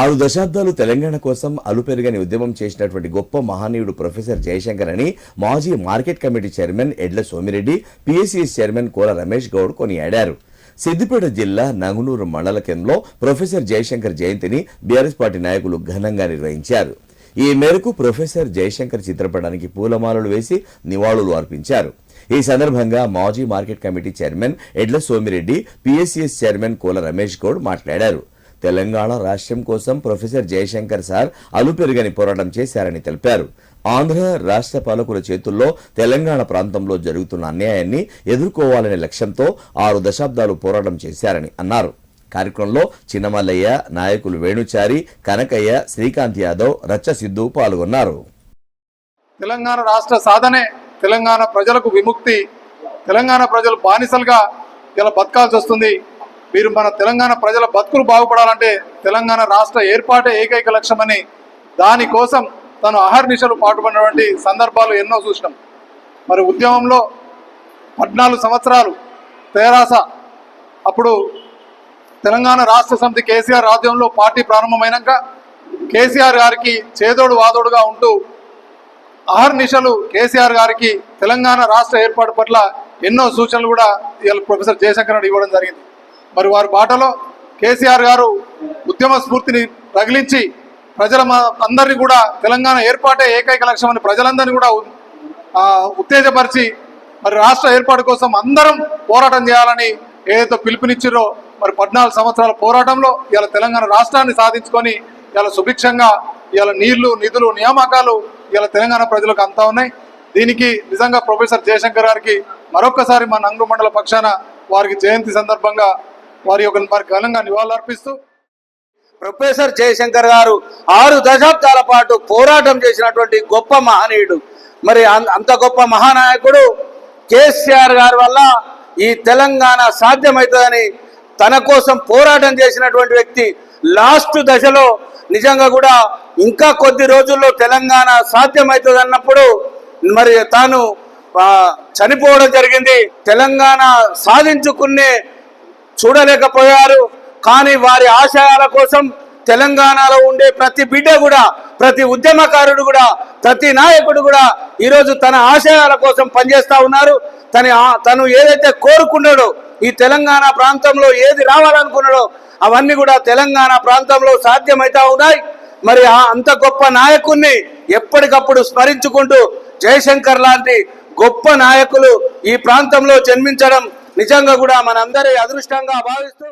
ఆరు దశాబ్దాలు తెలంగాణ కోసం అలుపెరుగని ఉద్యమం చేసినటువంటి గొప్ప మహనీయుడు ప్రొఫెసర్ జయశంకర్ అని మాజీ market committee chairman Edla Somireddy PSCS chairman Kola Ramesh Goud కొనియాడారు. సిద్దిపేట జిల్లా నంగునూరు మండల కేంద్రంలో ప్రొఫెసర్ జయశంకర్ జయంతిని బీఆర్ఎస్ పార్టీ నాయకులు ఘనంగా నిర్వహించారు. ఈ మేరకు ప్రొఫెసర్ జయశంకర్ చిత్రపటానికి పూలమాలలు వేసి నివాళులు అర్పించారు. ఈ సందర్భంగా మాజీ market committee chairman Edla Somireddy PSCS chairman Kola Ramesh Goud మాట్లాడారు. తెలంగాణ రాష్ట్రం కోసం ప్రొఫెసర్ జయశంకర్ సార్ అలుపెరుగని పోరాటం చేశారని తెలిపారు. ఆంధ్ర రాష్ట్ర పాలకుల చేతుల్లో తెలంగాణ ప్రాంతంలో జరుగుతున్న అన్యాయాన్ని ఎదుర్కోవాలనే లక్ష్యంతో ఆరు దశాబ్దాలు పోరాటం చేశారని అన్నారు. కార్యక్రమంలో చిన్నమల్లయ్య నాయకులు వేణుచారి కనకయ్య శ్రీకాంత్ యాదవ్ రచ్చ సిద్ధు పాల్గొన్నారు. తెలంగాణ రాష్ట్ర సాధనే తెలంగాణ ప్రజలకు విముక్తి తెలంగాణ ప్రజలు బానిసలుగా ఇలా బతకాల్సి వస్తుంది మీరు మన తెలంగాణ ప్రజల బతుకులు బాగుపడాలంటే తెలంగాణ రాష్ట్ర ఏర్పాటే ఏకైక లక్ష్యమని దానికోసం తను అహర్నిశలు పాటుపడినటువంటి సందర్భాలు ఎన్నో చూసినాం. మరి ఉద్యమంలో పద్నాలుగు సంవత్సరాలు తెరాస. అప్పుడు తెలంగాణ రాష్ట్ర సమితి కేసీఆర్ రాజ్యంలో పార్టీ ప్రారంభమైనాక కేసీఆర్ గారికి చేదోడు వాదోడుగా ఉంటూ అహర్నిశలు కేసీఆర్ గారికి తెలంగాణ రాష్ట్ర ఏర్పాటు పట్ల ఎన్నో సూచనలు కూడా ఇవాళ ప్రొఫెసర్ జయశంకర్ రెడ్డి ఇవ్వడం జరిగింది. మరి వారి బాటలో కేసీఆర్ గారు ఉద్యమ స్ఫూర్తిని రగిలించి ప్రజల మ- అందరినీ కూడా తెలంగాణ ఏర్పాటే ఏకైక లక్ష్యమని ప్రజలందరినీ కూడా ఉత్తేజపరిచి మరి రాష్ట్ర ఏర్పాటు కోసం అందరం పోరాటం చేయాలని ఏదైతే పిలుపునిచ్చిరో మరి పద్నాలుగు సంవత్సరాల పోరాటంలో ఇవాళ తెలంగాణ రాష్ట్రాన్ని సాధించుకొని ఇవాళ సుభిక్షంగా ఇవాళ నీళ్ళు నిధులు నియామకాలు ఇవాళ తెలంగాణ ప్రజలకు అంతా ఉన్నాయి. దీనికి నిజంగా ప్రొఫెసర్ జయశంకర్ గారికి మరొక్కసారి మా నంగు మండల పక్షాన వారికి జయంతి సందర్భంగా వారి యొక్క వారి ఘనంగా నివాళులర్పిస్తూ ప్రొఫెసర్ జయశంకర్ గారు ఆరు దశాబ్దాల పాటు పోరాటం చేసినటువంటి గొప్ప మహనీయుడు. మరి అం- అంత గొప్ప మహానాయకుడు కేసీఆర్ గారి వల్ల ఈ తెలంగాణ సాధ్యమవుతుందని తన కోసం పోరాటం చేసినటువంటి వ్యక్తి లాస్ట్ దశలో నిజంగా కూడా ఇంకా కొద్ది రోజుల్లో తెలంగాణ సాధ్యమవుతుంది అన్నప్పుడు మరి తాను చనిపోవడం జరిగింది. తెలంగాణ సాధించుకునే చూడలేకపోయారు. కానీ వారి ఆశయాల కోసం తెలంగాణలో ఉండే ప్రతి బిడ్డ కూడా ప్రతి ఉద్యమకారుడు కూడా ప్రతి నాయకుడు కూడా ఈరోజు తన ఆశయాల కోసం పనిచేస్తూ ఉన్నారు. తన ఆ- తను ఏదైతే కోరుకున్నాడో ఈ తెలంగాణ ప్రాంతంలో ఏది రావాలనుకున్నాడో అవన్నీ కూడా తెలంగాణ ప్రాంతంలో సాధ్యమవుతా ఉన్నాయి. మరి ఆ అంత గొప్ప నాయకుణ్ణి ఎప్పటికప్పుడు స్మరించుకుంటూ జయశంకర్ లాంటి గొప్ప నాయకులు ఈ ప్రాంతంలో జన్మించడం నిజంగా కూడా మనందరి అదృష్టంగా భావిస్తూ